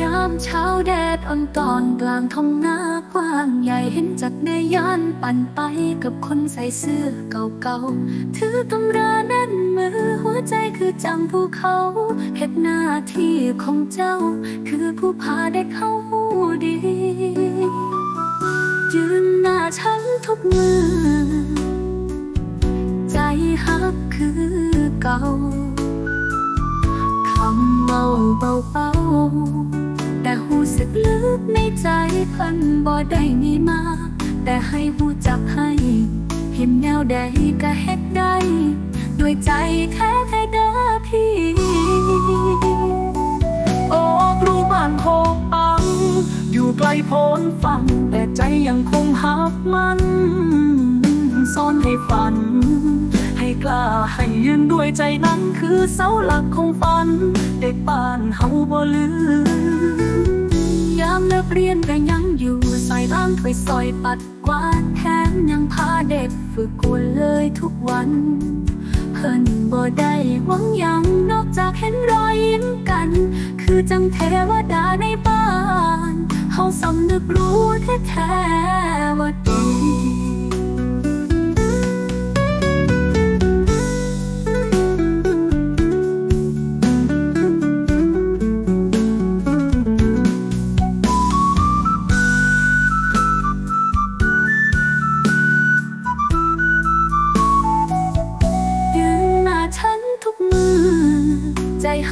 ยามเช้าแดดอ่อนตอนกลางท้องนากว้างใหญ่เห็นจักรยานปั่นไปกับคนใส่เสื้อเก่าๆ ถือตำราแน่นมือหัวใจคือจังภูเขาเหตุหน้าที่ของเจ้า คือผู้พาได้เข้าดี ฮักคือเก่าคำเมาเบาๆแต่หูสึกลึกในใจพันบ่ได้มีมา แต่ให้หูจักให้ เห็นแนวใดก็เฮ็ดได้ด้วยใจแท้แท้เด้อพี่ โอ้รูบ้านโคกปัง อยู่ไกลโพ้นฟัง แต่ใจยังคงหักมันซ่อนให้ฝัน กล้าให้ยืนด้วยใจนั้นคือเสาหลักของฝัน เด็กบ้านเฮาบ่ลืมยามเลิกเรียนก็ยังอยู่ใส่ร่างถ้วยซอยปัดกวาดแถมยังพาเด็กฝึกกวนเลยทุกวันเพิ่นบ่ได้หวังยังนอกจากเห็นรอยยิ้มกัน คือจังเทวดาในบ้านเฮาสำนึกรู้แท้ๆว่าดี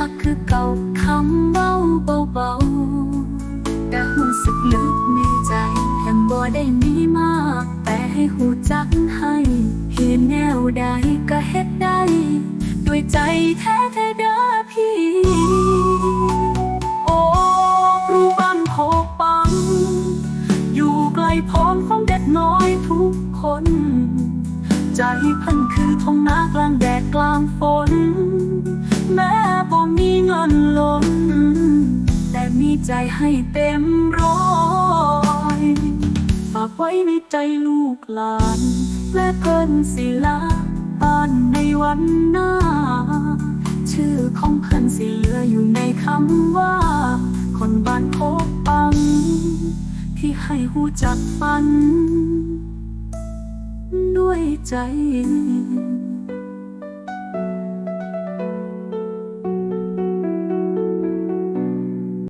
ักคือเก่าคำเบาเบาๆแต่หูสึกลึกในใจแห่งบ่ได้มีมาก แต่ให้หูจักให้เห็นแนวใดก็เฮ็ดได้ ด้วยใจแท้แท้เด้อพี่ โอ้รู้บ้านโคกปัง อยู่ไกลพร้อมของเด็กน้อยทุกคน ใจพันคือทองนากลางแดดกลางฝนแม้ มีเงินล้น แต่มีใจให้เต็มร้อยฝากไว้ในใจลูกหลาน และเพิ่นสิลาบ้านในวันหน้า ชื่อของเพิ่นสิเหลืออยู่ในคำว่า คนบ้านโคกปัง ที่ให้หูจักฝัน ด้วยใจ